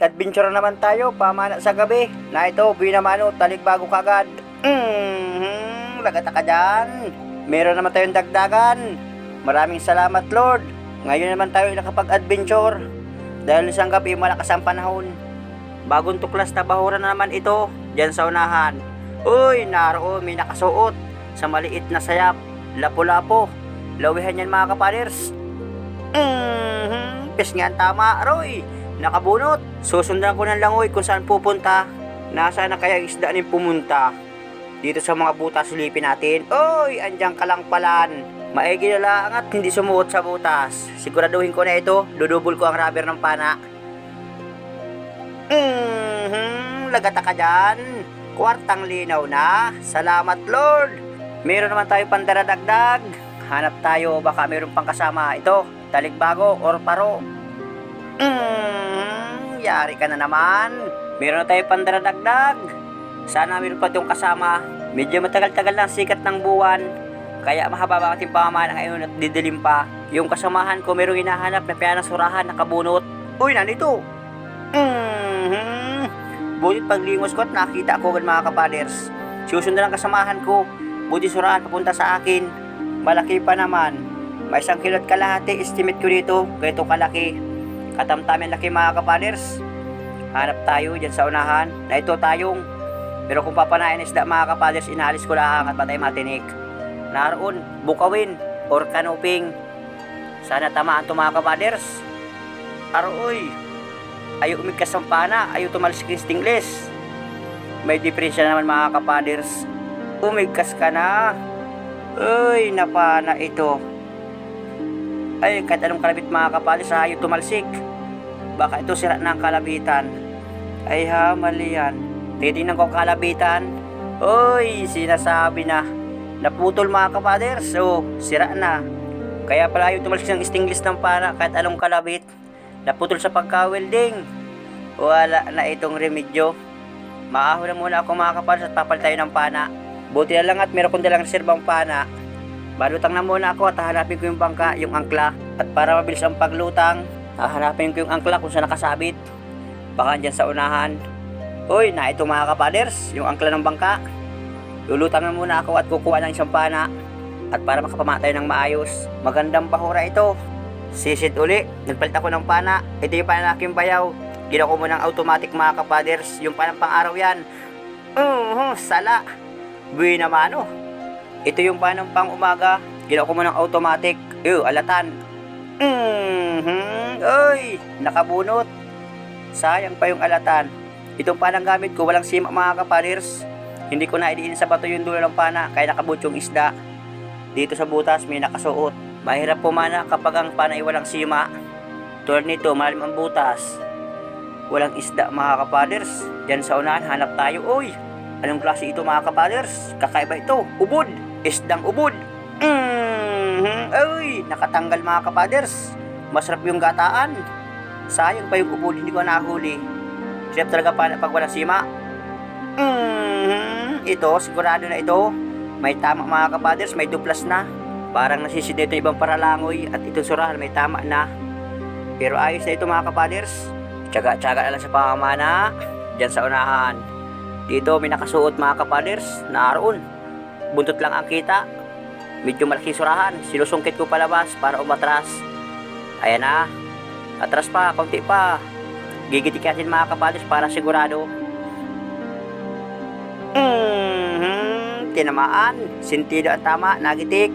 adventure naman tayo, pamana sa gabi. Na ito, binamano, talikbago kagad. Mm-hmm, lagata ka dyan. Meron naman tayong dagdagan. Maraming salamat, Lord. Ngayon naman tayo nakapag-adventure. Dahil isang gabi, malakas ang panahon. Bagong tuklas na bahura na naman ito, dyan sa unahan. Uy, naroon, may nakasuot sa maliit na sayap. Lapo-lapo. Lawihan yan mga kapaders. Mm-hmm. Pes nga tama, Roy. Nakabunot. Susundan ko ng langoy kung saan pupunta. Nasaan na kaya isda nin pumunta? Dito sa mga butas silipin natin. Oy, andyan ka lang palan. Maigi na lang at hindi sumuot sa butas. Siguraduhin ko na ito. Dudubol ko ang rubber ng pana. Mm-hmm. Lagata ka dyan. Kwartang linaw na. Salamat, Lord. Meron naman tayo pandaradagdag. Hanap tayo, baka meron pang kasama. Ito, talikbago or paro. Yari ka na naman. Meron na tayo pandaradagdag. Sana meron pa itong kasama. Medyo matagal-tagal lang sikat ng buwan. Kaya mahaba ba ating pamamana ngayon at didilim pa. Yung kasamahan ko merong hinahanap na piyanang surahan nakabunot. Uy, nandito. Mm-hmm. Butit paglingos ko at nakita ko agad mga kapaders. Susunod ang kasamahan ko. Buti surahan papunta sa akin. Malaki pa naman. May isang kilot kalahati estimate ko dito. Ganito kalaki. Katamtamin laki mga kapaders. Hanap tayo dyan sa unahan na ito tayong. Pero kung papanayan isda mga kapaders, inalis ko lang at patay matinik. Naroon, bukawin or kanuping. Sana tamaan to mga kapaders. Aroy, ayaw umigkas ang pana, ayaw tumalis kay stingless. May diferensya naman mga kapaders. Umigkas ka na. Uy, napana ito. Ay, kahit anong kalabit mga kapaders, ayaw tumalsik. Baka ito sira na kalabitan. Ay ha, mali yan. Titingnan ko kalabitan. Uy, sinasabi na. Naputol mga kapaders. So, sira na. Kaya pala ayaw tumalsik ng stingless ng pana kahit anong kalabit. Naputol sa pagka-welding. Wala na itong remedyo. Maaho na muna ako mga kapaders at papal tayo ng pana. Buti na lang at meron kong dalang reserbang pana. Balutang na muna ako at hahanapin ko yung bangka, yung angkla. At para mabilis ang paglutang, hahanapin ko yung angkla kung saan nakasabit. Baka dyan sa unahan. Uy, na ito mga kapaders, yung angkla ng bangka. Lulutang na muna ako at kukuha ng isang pana. At para makapamatay ng maayos, magandang bahura ito. Sisid uli, nagpalit ako ng pana. Ito yung pana na aking bayaw. Ginawa ko muna ng automatic mga kapaders, yung panang pang araw yan. Uh, sala. Buwi naman oh. Ito yung panang pang umaga. Ginawa ko muna ng automatic. Ew, alatan. Mm-hmm. Uy, nakabunot. Sayang pa yung alatan. Itong panang gamit ko, walang sima mga kapaders. Hindi ko na idiin sa bato yung dulo ng pana, kaya nakabut yung isda. Dito sa butas, may nakasuot. Mahirap pumana kapag ang pana ay walang sima. Tulad nito, malalim ang butas. Walang isda mga kapaders. Diyan sa unahan, hanap tayo. Uy, anong klase ito mga kapaders? Kakaiba ito. Ubod. Isdang ubod. Mm-hmm. Uy, nakatanggal mga kapaders. Masarap yung gataan. Sayang pa yung ubod, hindi ko nahuli. Sarap talaga pa pag walang sima. Mm-hmm. Ito, sigurado na ito. May tama mga kapaders, may duplas na. Parang nasisid na ito ibang paralangoy at itong surahan may tama na. Pero ayos na ito mga kapaders. Tsaga-tsaga na lang sa pamamana. Diyan sa unahan. Dito may nakasuot mga kapaders. Naroon. Buntot lang ang kita. Medyo malaki surahan. Sinusungkit ko palabas para umatras. Ayan na. Atras pa, konti pa. Gigitikasin mga kapaders para sigurado. Mm-hmm. Tinamaan. Sintido at tama. Nagitik.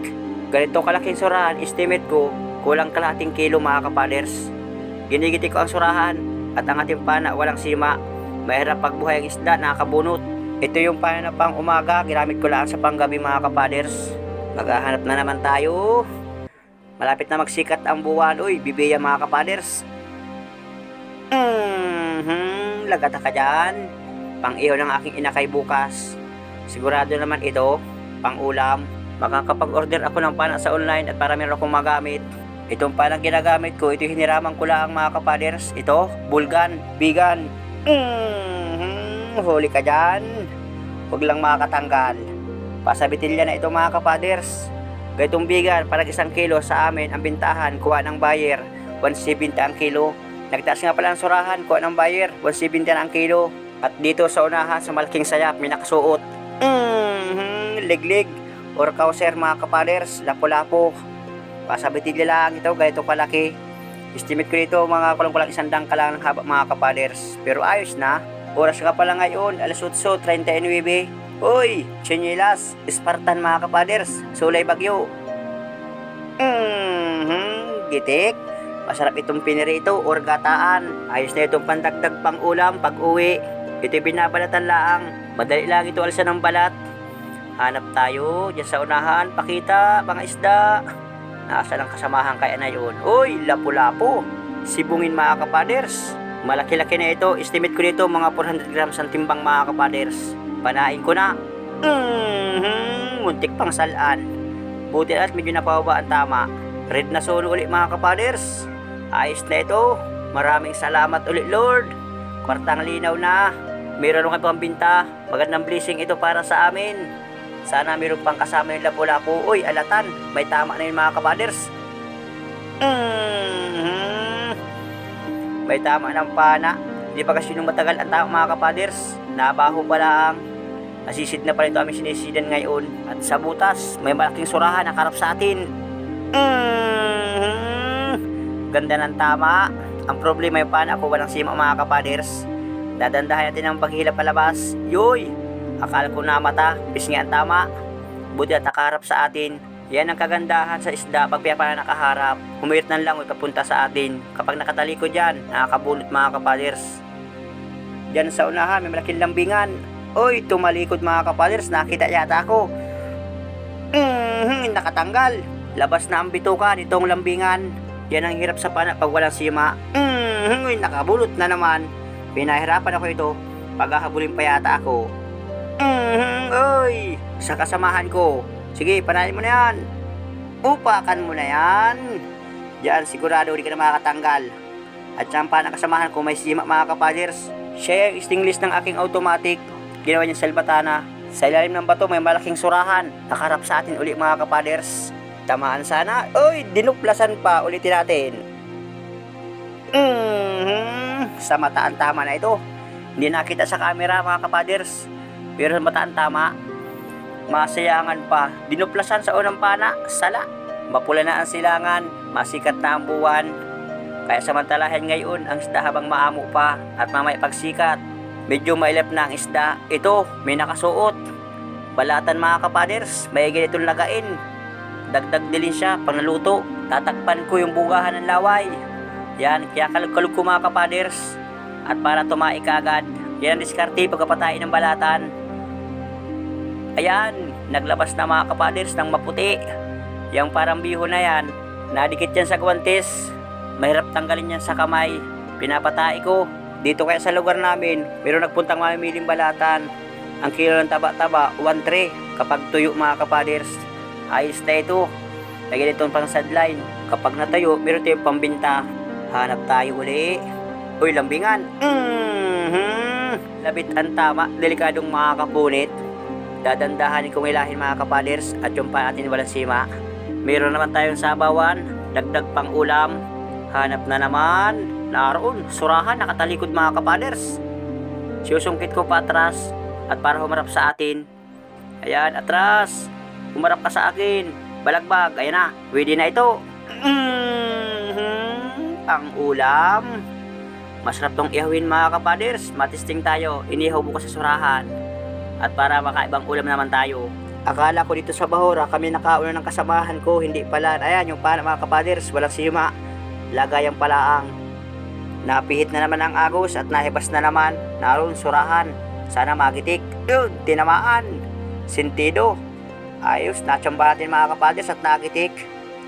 Ganito kalaking surahan. Estimate ko. Kulang kalating kilo mga kapaders. Ginigitik ko ang surahan. At ang ating pana walang sima. Mahirap pagbuhay ang isda. Nakakabunot. Ito yung pana na pang umaga. Ginamit ko lang sa panggabi mga kapaders. Maghahanap na naman tayo. Malapit na magsikat ang buwan. Uy, bibiya mga kapaders. Mm-hmm. Lagata ka dyan. Pang-iho ng aking inakay bukas. Sigurado naman ito. Pang-ulam. Makakapag-order ako ng pana sa online at para meron akong magamit. Itong panang ginagamit ko, ito hiniraman ko lang mga kapaders. Ito, bulgan, bigan. Mm-hmm. Huli ka dyan. Huwag lang makakatanggal. Pasabitilya na ito mga kapaders. Ganitong bigan, parang isang kilo sa amin, ang bintahan, kuha ng buyer, 170 ang kilo. Nagtaas nga pala ang surahan ko ng buyer, 170 na ang kilo. At dito sa unahan, sa malaking sayap, may nakasuot. Mm-hmm, liglig. Or kauser mga kapaders, lapo-lapo. Pasabitin lang ito, ganito kalaki. Estimate ko dito mga kulang-kulang isang dang lang ng haba mga kapaders. Pero ayos na. Oras nga pala ngayon, alas 8.39. Uy, Chinelas, Spartan mga kapaders, Sulay Bagyo. Mm-hmm, gitik. Masarap itong pinirito or gataan. Ayos na itong pandagdag pang ulam pag uwi. Ito'y binabalatan laang. Madali lang ito alsa ng balat. Hanap tayo, dyan sa unahan, pakita, mga isda. Nasa ng kasamahan kaya na yun. Uy, lapu-lapo. Sibungin mga kapaders. Malaki-laki na ito. Estimate ko dito mga 400 grams ang timbang mga kapaders. Panain ko na. Mm-hmm, muntik pang salaan. Buti at medyo napababa ang tama. Red na solo ulit mga kapaders. Ayos na ito. Maraming salamat ulit Lord. Kwartang linaw na. Meron kami pang binta. Magandang blessing ito para sa amin. Sana meron pang kasama yung lapu-lapu. Uy, alatan. May tama na yun mga kapaders. Mhm. May tama ng pana. Hindi pa kasi matagal ang tama mga kapaders. Nabaho pa lang. Nasisid na pala ito aming sinisidan ngayon. At sa butas, may malaking surahan nakarap sa atin. Mhm. Ganda ng tama. Ang problema yung pana ko walang sima mga kapaders. Dadandahan natin ang paghilap palabas. Yoy! Akala ko na mata, pisngi ang tama. Buti at nakaharap sa atin. Yan ang kagandahan sa isda pag piyapa na nakaharap. Humirit ng langoy papunta sa atin. Kapag nakatalikod yan, nakakabunot mga kapaders. Diyan sa unahan, may malaking lambingan. Oy, tumalikod mga kapaders, nakita yata ako. Mhm, nakatanggal. Labas na ang bituka nitong lambingan. Yan ang hirap sa pana pag walang sima. Mhm, uy, nakabulot na naman. Pinahirapan ako ito. Paghahabulin pa yata ako. Mhm, oy, sa kasamahan ko. Sige, panayin mo na yan. Upakan mo na yan. Diyan, sigurado hindi ka na makakatanggal. At siyang pa nakasamahan ko may sima mga kapaders. Siya yung stingless ng aking automatic. Ginawa niya salbatana. Sa ilalim ng bato may malaking surahan. Nakarap sa atin uli mga kapaders. Tamaan sana. Uy, dinuplasan pa. Ulitin natin. Mhm. Sa mataan tama na ito. Hindi nakita sa camera mga kapaders. Pero sa mataan tama, masayangan pa. Dinuplasan sa unang pana, sala. Mapula na ang silangan, masikat na ang buwan. Kaya samantalahin ngayon ang isda habang maamo pa at mamaya pagsikat. Medyo mailap na ang isda. Ito, may nakasuot. Balatan mga kapaders, may ganitong lagain. Dagdag din siya pang. Tatakpan ko yung bugahan ng laway. Yan, kaya kalog-kalog ko mga kapaders. At para tumaik agad, yan ang diskarte pagkapatay ng balatan. Ayan, naglabas na mga kapaders ng maputi. Yang parang biho na yan, nadikit yan sa guwantes. Mahirap tanggalin yan sa kamay. Pinapatay ko. Dito kaya sa lugar namin, meron nagpuntang mamimiling balatan. Ang kilo ng taba-taba, 1-3 kapag tuyo mga kapaders. Ayos na ito. Lagyan itong pang sideline. Kapag natayo, meron tayong pambinta. Hanap tayo uli. Uy, lambingan. Mhm. Labit ang tama, delikadong mga kapunit. Dadandahanin kong ilahin mga kapaders at yung pa natin walang sima. Meron naman tayong sabawan, dagdag pang ulam. Hanap na naman. Naroon, surahan, nakatalikod mga kapaders. Susungkit ko pa atras at para humarap sa atin. Ayan, atras. Humarap ka sa akin. Balagbag, ayan na. Pwede na ito. Mhm. Ang ulam. Masarap tong ihawin mga kapaders. Matisting tayo. Inihaw bukas sa surahan. At para makaibang ulam naman tayo. Akala ko dito sa Bahora, kami nakauna ng kasamahan ko. Hindi pala. Ayan, yung pana mga kapaders. Walang sima. Lagay ang palaang. Napihit na naman ang agos at nahibas na naman. Naroon, surahan. Sana magitik. Yun, tinamaan. Sentido. Ayos, natsamba natin mga kapaders at nagitik.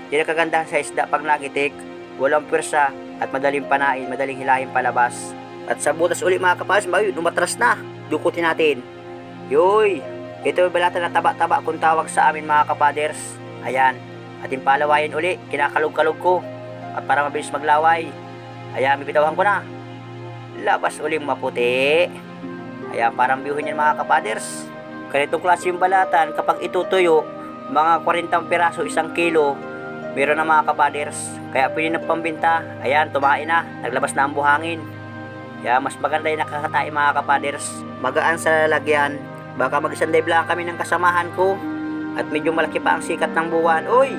Yan ang kagandahan sa isda pag nagitik. Walang pwersa at madaling panain, madaling hilahin palabas. At sa butas uli mga kapaders, ayun, umatras na. Dukutin natin. Yoy, ito yung balata na taba-taba kung tawag sa amin mga kapaders. Ayan, ating palawayan uli, kinakalog-kalog ko. At para mabilis maglaway, ayan, bibitawahan ko na. Labas uling maputi. Ayan, parang biyuhin yan mga kapaders. Ganitong klase yung balatan, kapag itutuyo, mga 40 piraso, isang kilo, Meron na mga kapaders. Kaya pwede na pambinta. Ayan, tumain na. Naglabas na ang buhangin. Kaya mas maganda yung nakakatae mga kapaders. Magaan sa lalagyan. Baka mag-isang dive lang kami ng kasamahan ko. At medyo malaki pa ang sikat ng buwan. Uy!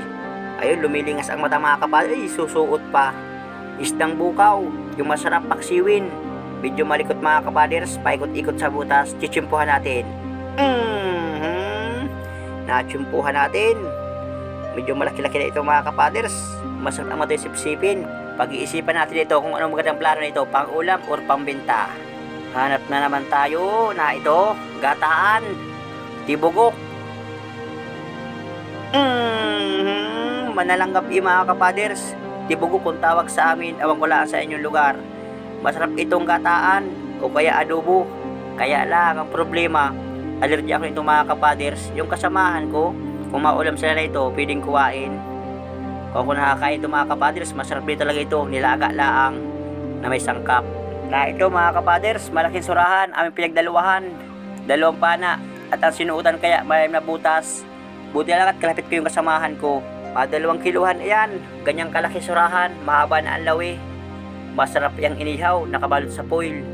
Ayun, lumilingas ang mata mga kapaders. Ay, susuot pa. Isdang bukaw. Yung masarap paksiwin. Medyo malikot mga kapaders. Paikot-ikot sa butas. Chichimpuhan natin. Mhm. Nachimpuhan natin. Medyo malaki-laki na ito mga kapaders. Masarap naman ito sipsipin. Pag-iisipan natin ito kung anong magandang plano nito, pang ulam or pambenta. Hanap na naman tayo na ito, gataan, tibugok. Mm-hmm. Manalanggap yung mga kapaders. Tibugok kung tawag sa amin, awang lang sa inyong lugar. Masarap itong gataan o kaya adobo. Kaya lang, ang problema, allergy ako nito mga kapaders. Yung kasamahan ko, kung maulam sila na ito, pwedeng kuwain. Kung ako nakakain ito mga kapaders, masarap din talaga ito. Nilaga laang na may sangkap. Na ito mga kapaders, malaking surahan, aming pinagdaluwahan. Dalawang pana. At ang sinuutan kaya, mayroon na butas. Buti lang at kalapit ko yung kasamahan ko. Mga dalawang kiluhan, ayan. Ganyang kalaki surahan, mahaba na ang lawi. Masarap yung inihaw, nakabalot sa foil.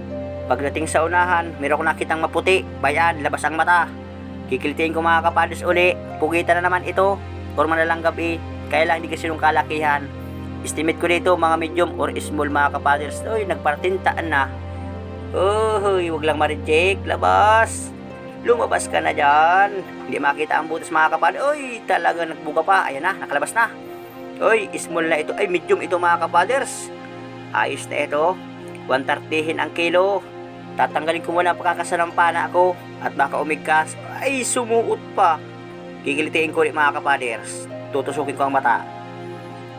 Pagdating sa unahan, meron ko nakitang maputi. Bayan, labas ang mata. Kikilitin ko mga kapaders uli. Pugitan na naman ito. Forma na lang gabi. Kaya lang hindi kasi yung kalakihan. Estimate ko dito mga medium or small mga kapaders. Uy, nagpartintaan na. Uy, wag lang ma-reject. Labas. Lumabas ka na dyan. Hindi makita ang butas mga kapaders. Uy, talaga nagbuka pa. Ayan na, nakalabas na. Uy, small na ito. Ay, medium ito mga kapaders. Ayos na ito. 130 ang kilo. Tatanggalin ko muna ang pagkakasalampana ako at baka umigkas. Ay, sumuot pa. Gigilitiin ko ulit mga kapaders. Tutusukin ko ang mata.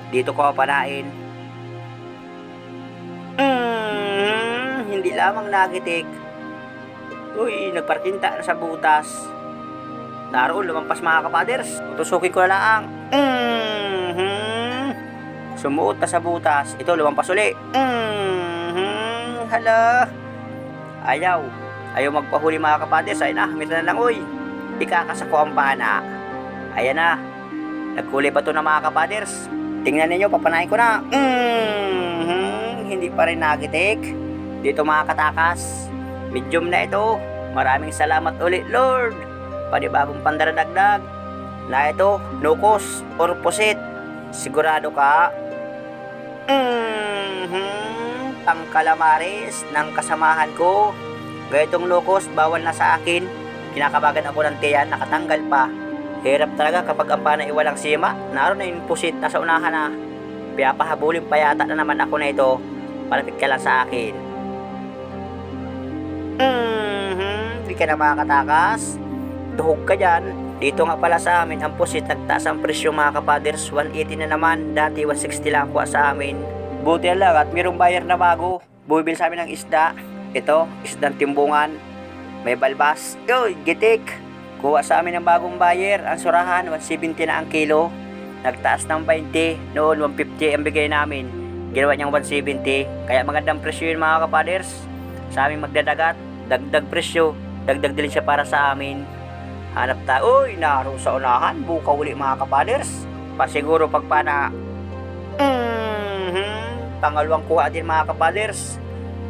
Dito ko panain. Mm, hindi lamang nagitik. Uy, nagparkinta na sa butas. Naroon, lumampas mga kapaders. Tutusukin ko na lang. Mm-hmm. Sumuot na sa butas. Ito, lumampas uli. Mm-hmm. Hala. Ayaw. Ayaw magpahuli mga kapaders. Ay na, meron na lang uy. Ikakasako ang pana. Ayan na. Nagkulay pa to ng mga kapaders. Tingnan ninyo, papanayin ko na. Mm-hmm. Hindi pa rin nagitik. Dito mga katakas. Medium na ito. Maraming salamat ulit, Lord. Panibagong pandaradagdag. Na ito, no cost or pusit. Sigurado ka? Mm-hmm. Pang kalamares ng kasamahan ko. Gayetong locos, bawal na sa akin. Kinakabagan ako ng tiyan, nakatanggal pa. Hirap talaga kapag ang panay walang sima. Naroon na yung pusit, nasa unahan na. Piyapahabulin pa yata na naman ako na ito. Palapit ka lang sa akin. Mhm, hindi ka na makakatakas. Tuhog ka dyan. Dito nga pala sa amin, ang pusit nagtaas ang presyo mga kapaders. 180 na naman. Dati 160 lang kuha sa amin. Buti lang at mayroong buyer na bago. Bumibil sa amin ng isda. Ito, isdang timbungan. May balbas. Uy, gitik. Kuha sa amin ng bagong buyer. Ang surahan, 170 na ang kilo. Nagtaas ng 20. Noon, 150 ang bigay namin. Ginawa niyang 170. Kaya magandang presyo yun mga kapaders. Sa aming magdadagat, dagdag presyo. Dagdag din siya para sa amin. Hanap tayo. Uy, naroon sa unahan. Buka uli mga kapaders. Pasiguro pagpana. Mhm. Pangalawang kuha din mga kapaders.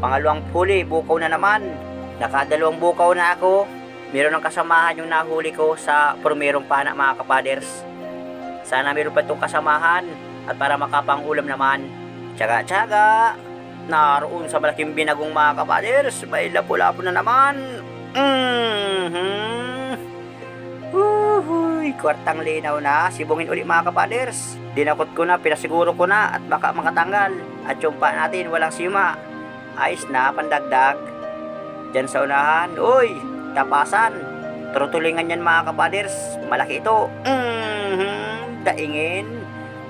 Pangalawang huli, bukaw na naman. Nakadalawang bukaw na ako. Meron ng kasamahan yung nahuli ko sa primerong pana mga kapaders. Sana meron pa itong kasamahan at para makapangulam naman. Tsaga-tsaga. Naroon sa malaking binagong mga kapaders. May lapu-lapu na naman. Mhm. Uhuy, kwartang linaw na. Sibungin uli mga kapaders. Dinakot ko na, pinasiguro ko na at baka makatanggal. At yung pa natin walang sima. Ayos na, pandagdag. Diyan sa unahan. Uy, tapasan. Turutulingan yan mga kapaders. Malaki ito. Mhm, daingin.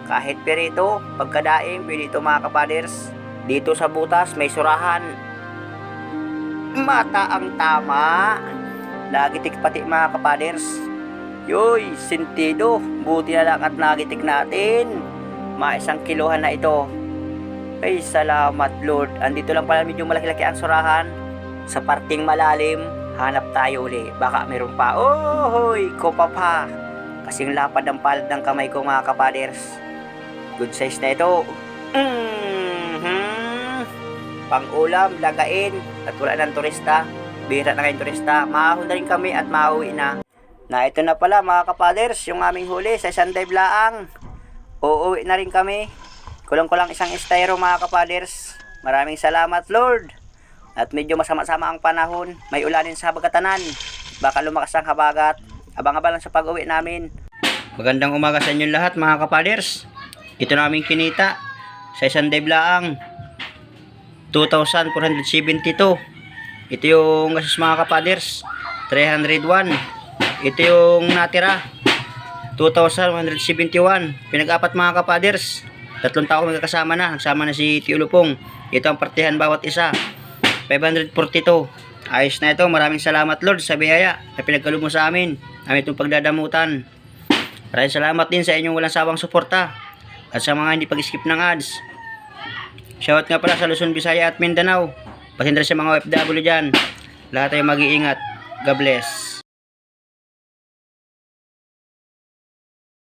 Kahit perito, pagkadaing, pwede ito mga kapaders. Dito sa butas, may surahan. Mata ang tama. Nagitik pati mga kapaders. Yoy, sentido. Buti na lang at nagitik natin. Mga isang kilohan na ito. Ay, salamat Lord. Andito lang pala medyo malaki-laki ang surahan. Sa parting malalim, hanap tayo uli. Baka meron pa. Oh, hoy, ko pa. Kasing lapad ang palad ng kamay ko mga kapaders. Good size na ito. Mhm. Pang-ulam, lagain, at wala ng turista. Bihira na kayong turista. Maahon na rin kami at mauwi na. Na ito na pala mga kapaders, yung aming huli sa isang dive laang. Uuwi na rin kami. Kulang-kulang isang estero mga kapaders. Maraming salamat Lord. At medyo masama-sama ang panahon. May ulanin sa bagatanan. Baka lumakas ang habagat. Abang-abang lang sa pag-uwi namin. Magandang umaga sa inyong lahat mga kapaders. Ito naming kinita sa isang dive laang. 2,472. Ito yung gasos mga kapaders. 301. Ito yung natira. 2,171. Pinag-apat mga kapaders. Tatlong tao magkakasama na. Nagsama na si Tio Lupong. Ito ang partihan bawat isa. 542. Ayos na ito. Maraming salamat Lord sa biyaya na pinagkalo mo sa amin. Amin itong pagdadamutan. Maraming salamat din sa inyong walang sawang suporta. At sa mga hindi pag-skip ng ads. Shoutout nga pala sa Luzon, Visaya at Mindanao. Pati na rin sa mga OFW dyan. Lahat ay mag-iingat. God bless.